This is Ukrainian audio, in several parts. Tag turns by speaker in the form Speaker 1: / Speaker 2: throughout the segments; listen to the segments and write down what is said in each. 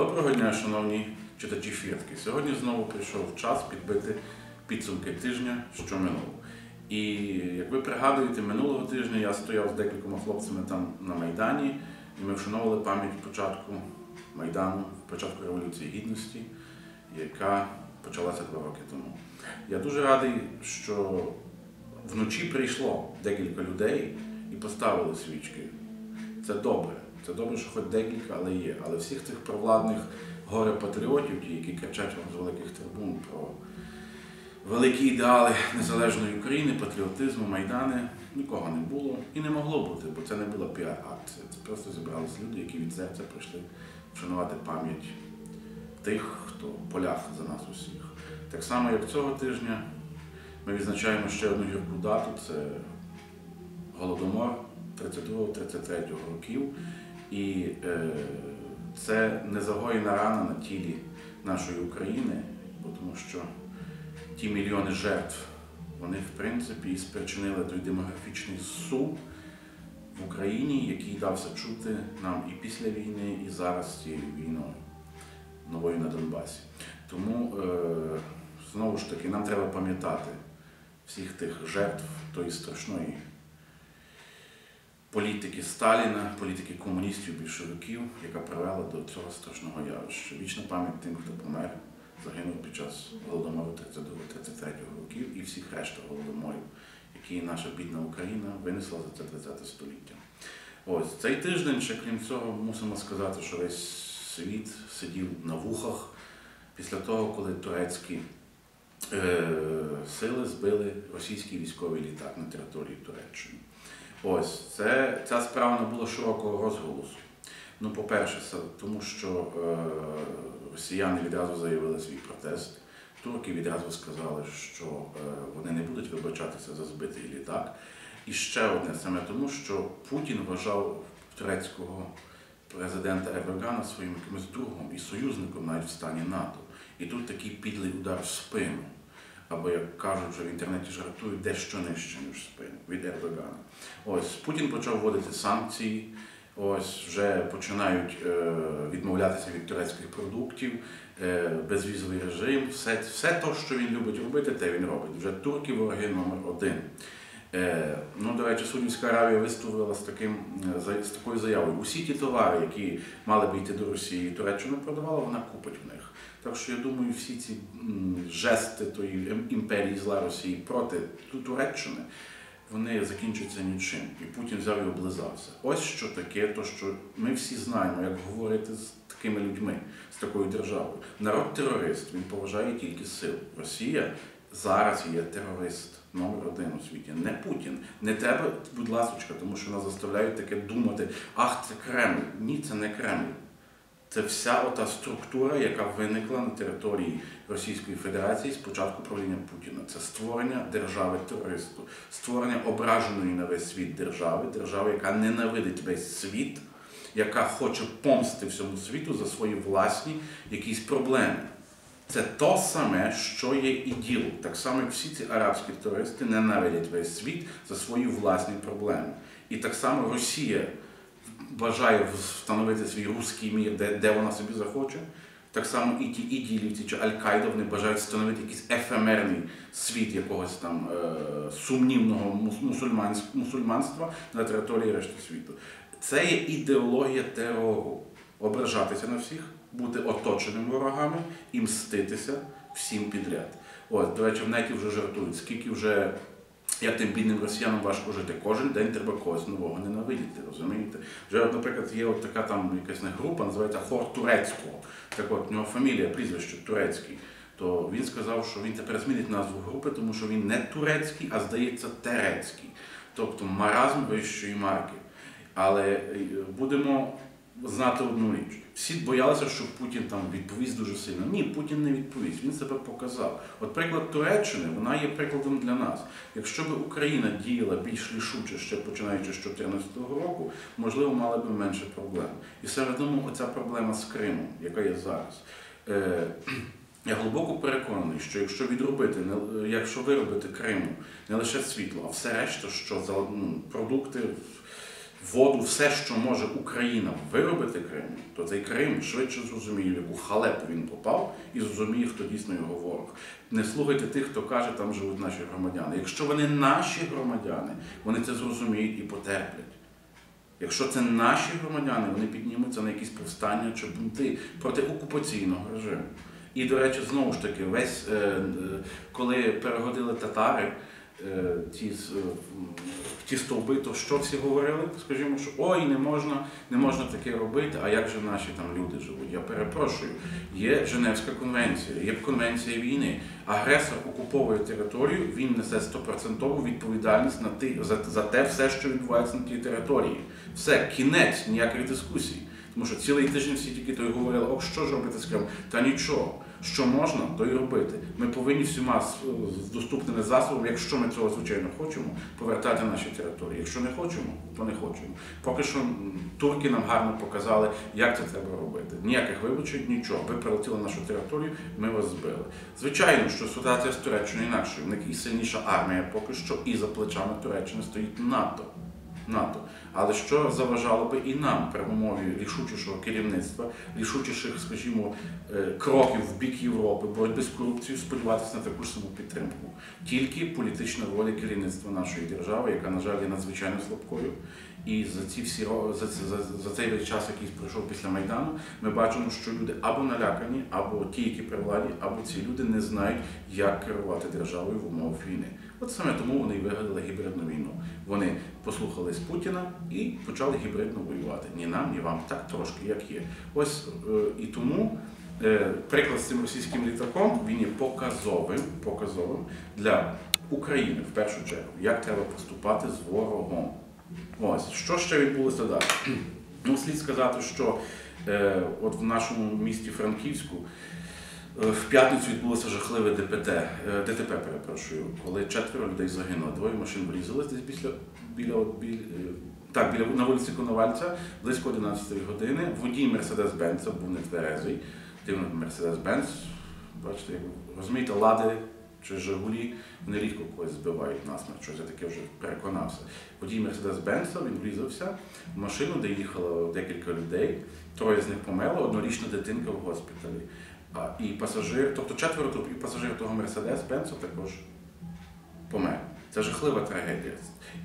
Speaker 1: Доброго дня, шановні читачі фіртки. Сьогодні знову прийшов час підбити підсумки тижня, що минув. І як ви пригадуєте, минулого тижня я стояв з декількома хлопцями там на Майдані, і ми вшановували пам'ять початку Майдану, початку Революції Гідності, яка почалася два роки тому. Я дуже радий, що вночі прийшло декілька людей і поставили свічки. Це добре. Це добре, що хоч декілька, але є. Але всіх цих провладних горе-патріотів, ті, які кричать вам з великих трибун про великі ідеали незалежної України, патріотизму, майдани, нікого не було і не могло бути, бо це не була піар-акція. Це просто зібралися люди, які від серця прийшли вшанувати пам'ять тих, хто полях за нас усіх. Так само, як цього тижня, ми відзначаємо ще одну гірку дату це Голодомор 32-33 років. І е, це незагоєна рана на тілі нашої України, тому що ті мільйони жертв, вони в принципі і спричинили той демографічний сум в Україні, який дався чути нам і після війни, і зараз цією війною новою на Донбасі. Тому е, знову ж таки нам треба пам'ятати всіх тих жертв тої страшної політики Сталіна, політики комуністів, більшовиків, яка привела до цього страшного явища. Вічна пам'ять тим, хто помер, загинув під час голодомору 32-33 років і всіх решта голодоморів, які наша бідна Україна винесла за це 20 століття. Ось цей тиждень, ще крім цього, мусимо сказати, що весь світ сидів на вухах після того, коли турецькі е, сили збили російський військовий літак на території Туреччини. Ось це, ця справа набула широкого розголосу. Ну, по-перше, тому що е, росіяни відразу заявили свій протест. Турки відразу сказали, що е, вони не будуть вибачатися за збитий літак. І ще одне саме тому, що Путін вважав турецького президента Ердогана своїм якимось другом і союзником навіть в стані НАТО. І тут такий підлий удар в спину або, як кажуть вже в інтернеті жартують, дещо нижче, ніж спину від Ердогана. Ось Путін почав вводити санкції, ось вже починають е, відмовлятися від турецьких продуктів, е, безвізовий режим, все, все те, що він любить робити, те він робить. Вже турки вороги номер один. Е, ну, до речі, Судівська Аравія виступила з таким е, з такою заявою. Усі ті товари, які мали б йти до Росії, Туреччина продавала, вона купить в них. Так що я думаю, всі ці жести тої імперії зла Росії проти Туреччини, вони закінчаться нічим. І Путін взяв і облизався. Ось що таке, то що ми всі знаємо, як говорити з такими людьми, з такою державою. Народ терорист, він поважає тільки сил. Росія зараз є терорист номер один у світі. Не Путін. Не треба, будь ласочка, тому що нас заставляють таке думати, ах, це Кремль. Ні, це не Кремль. Це вся ота структура, яка виникла на території Російської Федерації з початку правління Путіна. Це створення держави терористу, створення ображеної на весь світ держави, держави, яка ненавидить весь світ, яка хоче помсти всьому світу за свої власні якісь проблеми. Це то саме, що є іділ. Так само, всі ці арабські терористи ненавидять весь світ за свої власні проблеми. І так само Росія бажає встановити свій руський мір, де, де вона собі захоче. Так само і ті іділівці чи Аль-Каїда, вони бажають встановити якийсь ефемерний світ якогось там е, сумнівного мусульманства на території решти світу. Це є ідеологія терору. Ображатися на всіх, бути оточеним ворогами і мститися всім підряд. От, до речі, в неті вже жартують, скільки вже як тим бідним росіянам важко жити. Кожен день треба когось нового ненавидіти, розумієте? Вже, наприклад, є от така там якась не група, називається Хор Турецького. Так от, у нього фамілія, прізвище Турецький. То він сказав, що він тепер змінить назву групи, тому що він не турецький, а здається, терецький. Тобто маразм вищої марки. Але е, будемо знати одну річ. Всі боялися, що Путін там відповість дуже сильно. Ні, Путін не відповість, він себе показав. От приклад Туреччини, вона є прикладом для нас. Якщо б Україна діяла більш рішуче, ще починаючи з 2014 року, можливо, мали б менше проблем. І серед тому оця проблема з Кримом, яка є зараз. Е, я глибоко переконаний, що якщо відробити, не- якщо виробити Криму не лише світло, а все решта, що за ну, продукти, воду, все, що може Україна виробити Криму, то цей Крим швидше зрозуміє, в яку халепу він попав, і зрозуміє, хто дійсно його ворог. Не слухайте тих, хто каже, там живуть наші громадяни. Якщо вони наші громадяни, вони це зрозуміють і потерплять. Якщо це наші громадяни, вони піднімуться на якісь повстання чи бунти проти окупаційного режиму. І, до речі, знову ж таки, весь, е, е, коли перегодили татари, ті, з- е, ті стовби, то що всі говорили? Скажімо, що ой, не можна, не можна таке робити, а як же наші там люди живуть? Я перепрошую. Є Женевська конвенція, є конвенція війни. Агресор окуповує територію, він несе стопроцентову відповідальність на ти, за, за те все, що відбувається на тій території. Все, кінець, ніяких дискусій. Тому що цілий тиждень всі тільки то й говорили, ох, що ж робити з Кримом? Та нічого. Що можна, то й робити. Ми повинні всіма з доступними засобами, якщо ми цього звичайно хочемо, повертати наші території. Якщо не хочемо, то не хочемо. Поки що турки нам гарно показали, як це треба робити. Ніяких вибачень, нічого. Ви прилетіли на нашу територію, ми вас збили. Звичайно, що ситуація з Туреччиною інакше. В них і сильніша армія поки що, і за плечами Туреччини стоїть НАТО. НАТО. Але що заважало би і нам при умові рішучішого керівництва, рішучіших, скажімо, е, кроків в бік Європи, боротьби з корупцією, сподіватися на таку ж саму підтримку. Тільки політична воля керівництва нашої держави, яка, на жаль, є надзвичайно слабкою. І за ці всі за, за, за цей весь час, який пройшов після Майдану, ми бачимо, що люди або налякані, або ті, які при владі, або ці люди не знають, як керувати державою в умовах війни. От саме тому вони й вигадали гібридну війну. Вони послухались Путіна і почали гібридно воювати. Ні нам, ні вам, так трошки як є. Ось е, і тому е, приклад з цим російським літаком він є показовим, показовим для України в першу чергу, як треба поступати з ворогом. Ось що ще відбулося далі. Ну, слід сказати, що е, от в нашому місті Франківську в п'ятницю відбулося жахливе ДПТ, е, ДТП, перепрошую, коли четверо людей загинуло. Двоє машин врізались десь після біля, біля е, так, біля на вулиці Коновальця близько 11 години. Водій Мерседес Бенца був не тверезий. Дивно Мерседес Бенц. Бачите, розумієте, лади чи Жигулі, вони рідко когось збивають насмерть, щось я таке вже переконався. Водій Мерседес Бенца він врізався в машину, де їхало декілька людей, троє з них померло, однорічна дитинка в госпіталі. І пасажир, тобто четверо і пасажир того Мерседес Бенца також помер. Це жахлива трагедія.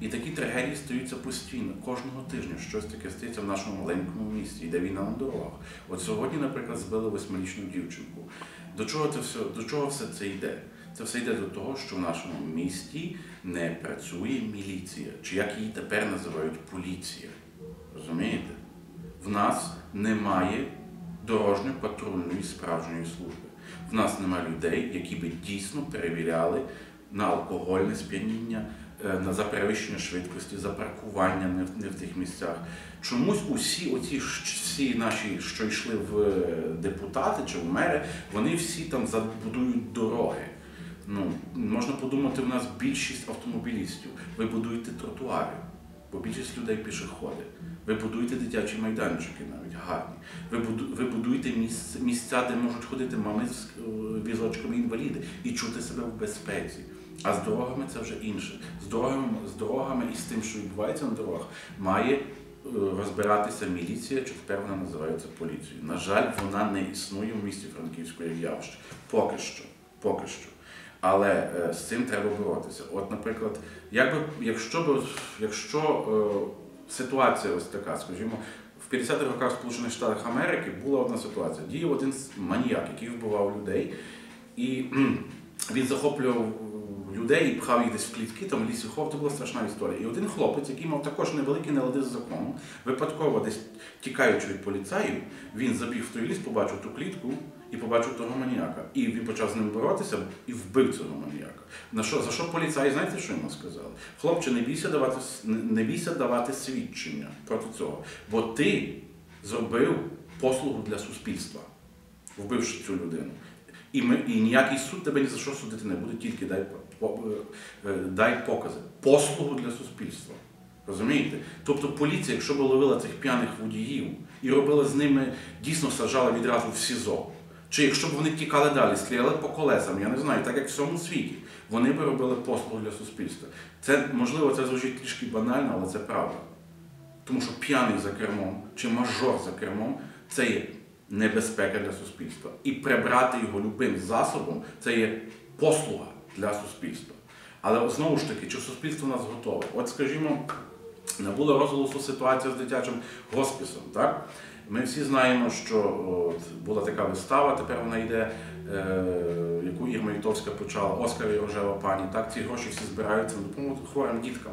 Speaker 1: І такі трагедії стаються постійно. Кожного тижня щось таке стається в нашому маленькому місті, йде війна на дорогах. От сьогодні, наприклад, збили восьмирічну дівчинку. До чого це все, до чого все це йде? Це все йде до того, що в нашому місті не працює міліція, чи як її тепер називають поліція. Розумієте? В нас немає дорожньо-патрульної справжньої служби. В нас немає людей, які би дійсно перевіряли на алкогольне сп'яніння, е, на за швидкості, за паркування не в, не в тих місцях. Чомусь усі оці всі наші, що йшли в е, депутати чи в мери, вони всі там забудують дороги. Ну, можна подумати, в нас більшість автомобілістів. Ви будуєте тротуари, бо більшість людей пішоходи. Ви будуєте дитячі майданчики навіть гарні. Ви, будуєте місця, де можуть ходити мами з е, візочками інваліди і чути себе в безпеці. А з дорогами це вже інше. З дорогами, з дорогами і з тим, що відбувається на дорогах, має е, розбиратися міліція, чи тепер вона називається поліцією. На жаль, вона не існує в місті Франківську як явище. Поки що. Поки що. Але е, з цим треба боротися. От, наприклад, як би, якщо б, якщо ситуація ось така, скажімо, в 50-х роках Сполучених Штатах Америки була одна ситуація. Діяв один маніяк, який вбивав людей, і він захоплював людей і пхав їх десь в клітки, там в хов, це була страшна історія. І один хлопець, який мав також невеликі нелади з законом, випадково десь тікаючи від поліцаїв, він забіг в той ліс, побачив ту клітку і побачив того маніяка. І він почав з ним боротися і вбив цього маніяка. На що, за що поліцаї, знаєте, що йому сказали? Хлопче, не бійся давати, не- бійся давати свідчення проти цього, бо ти зробив послугу для суспільства, вбивши цю людину. І, ми, і ніякий суд тебе ні за що судити не буде, тільки дай, е, дай покази. Послугу для суспільства. Розумієте? Тобто поліція, якщо б ловила цих п'яних водіїв і робила з ними, дійсно саджала відразу в СІЗО. Чи якщо б вони тікали далі, стріляли по колесам, я не знаю, так як в всьому світі, вони б робили послугу для суспільства. Це можливо, це звучить трішки банально, але це правда. Тому що п'яний за кермом чи мажор за кермом це є небезпека для суспільства. І прибрати його любим засобом це є послуга для суспільства. Але знову ж таки, чи суспільство нас готове? От скажімо, набула розголосу ситуація з дитячим госпісом. Так? Ми всі знаємо, що от, була така вистава, тепер вона йде, е, яку Ірма Ютовська почала, Оскар і Рожева пані. Так, ці гроші всі збираються на допомогу хворим діткам.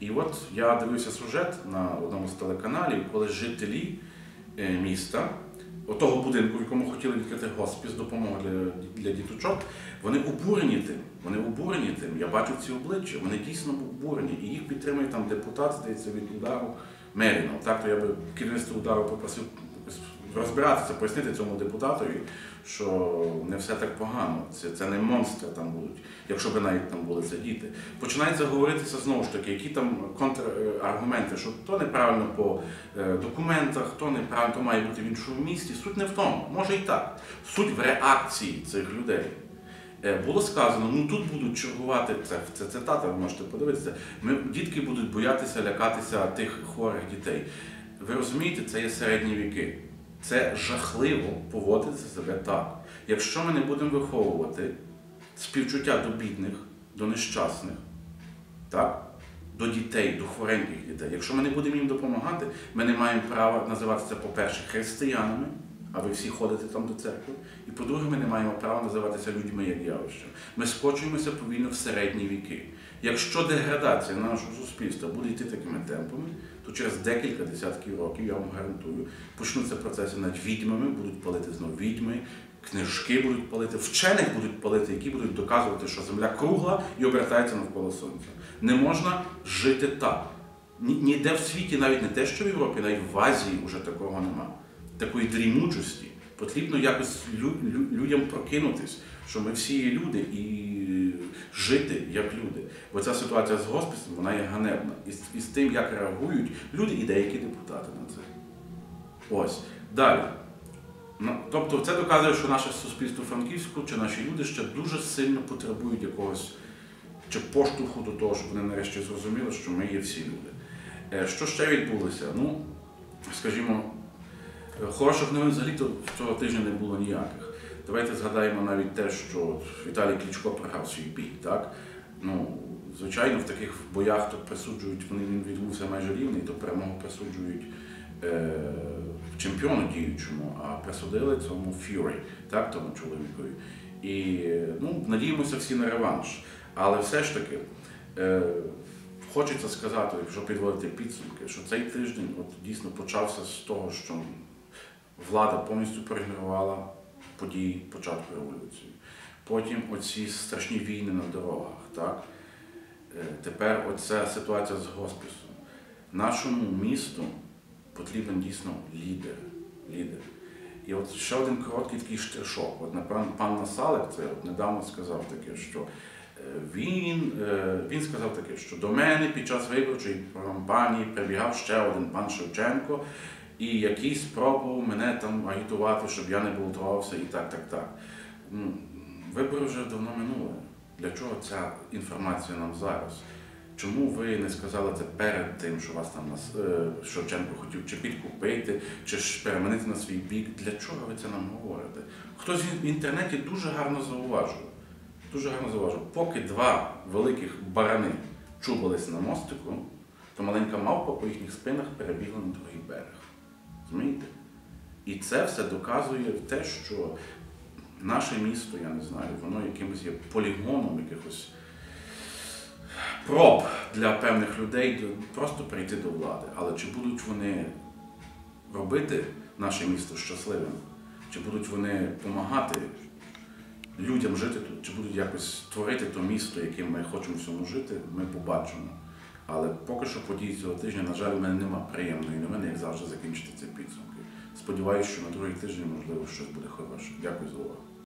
Speaker 1: І от я дивився сюжет на одному з телеканалів, коли жителі е, міста, отого будинку, в якому хотіли відкрити госпіс, допомога для, для діточок, вони обурені тим. Вони обурені тим. Я бачу ці обличчя, вони дійсно обурені. І їх підтримує там депутат, здається, від удару Мерінов. Так, то я би керівництво удару попросив розбиратися, пояснити цьому депутатові, що не все так погано. Це, це не монстри там будуть, якщо б навіть там були це діти. Починається говоритися знову ж таки, які там контраргументи, що то неправильно по е, документах, то неправильно, то має бути в іншому місті. Суть не в тому, може і так. Суть в реакції цих людей. Е, Було сказано, ну тут будуть чергувати, це, це цитата, ви можете подивитися. Ми, дітки будуть боятися лякатися тих хворих дітей. Ви розумієте, це є середні віки. Це жахливо поводити себе так. Якщо ми не будемо виховувати співчуття до бідних, до нещасних, так? до дітей, до хвореньких дітей, якщо ми не будемо їм допомагати, ми не маємо права називатися, по-перше, християнами, а ви всі ходите там до церкви. І по-друге, ми не маємо права називатися людьми як явищем. Ми скочуємося повільно в середні віки. Якщо деградація нашого суспільства буде йти такими темпами, то через декілька десятків років, я вам гарантую, почнуться процеси над відьмами, будуть палити знову відьми, книжки будуть палити, вчених будуть палити, які будуть доказувати, що земля кругла і обертається навколо сонця. Не можна жити так. Ні- Ніде в світі, навіть не те, що в Європі, навіть в Азії вже такого нема. Такої дрімучості. Потрібно якось лю- лю- людям прокинутись, що ми всі є люди і жити як люди. Бо ця ситуація з госпісом, вона є ганебна. І з, тим, як реагують люди і деякі депутати на це. Ось. Далі. Ну, тобто це доказує, що наше суспільство Франківську чи наші люди ще дуже сильно потребують якогось чи поштовху до того, щоб вони нарешті зрозуміли, що ми є всі люди. Е, Що ще відбулося? Ну, скажімо, хороших новин взагалі то цього тижня не було ніяких. Давайте згадаємо навіть те, що Віталій Кличко програв свій бій. Так? Ну, звичайно, в таких боях то присуджують, вони відбувся майже рівний, то перемогу присуджують е, чемпіону діючому, а присудили цьому Фюрі, так, тому чоловікові. І ну, надіємося всі на реванш. Але все ж таки, е, хочеться сказати, якщо підводити підсумки, що цей тиждень от, дійсно почався з того, що влада повністю проігнорувала події початку революції. Потім оці страшні війни на дорогах. Так? Е, Тепер оця ситуація з госпісом. Нашому місту потрібен дійсно лідер. лідер. І от ще один короткий такий штришок. От напевно, пан Насалик це от недавно сказав таке, що е, він, е, він сказав таке, що до мене під час виборчої кампанії прибігав ще один пан Шевченко, і який спробував мене там агітувати, щоб я не балотувався і так, так, так. Ну, Вибори вже давно минули. Для чого ця інформація нам зараз? Чому ви не сказали це перед тим, що вас там е, Шевченко хотів чи підкупити, чи ж переманити на свій бік? Для чого ви це нам говорите? Хтось в інтернеті дуже гарно зауважив. Дуже гарно зауважив. Поки два великих барани чубились на мостику, то маленька мавпа по їхніх спинах перебігла на другий берег. Розумієте? І це все доказує те, що наше місто, я не знаю, воно якимось є полігоном якихось проб для певних людей просто прийти до влади. Але чи будуть вони робити наше місто щасливим? Чи будуть вони допомагати людям жити тут, чи будуть якось створити то місто, яким ми хочемо всьому жити, ми побачимо. Але поки що події цього тижня, на жаль, у мене немає приємної новини, як завжди закінчити ці підсумки. Сподіваюся, що на другий тиждень, можливо, щось буде хороше. Дякую за увагу.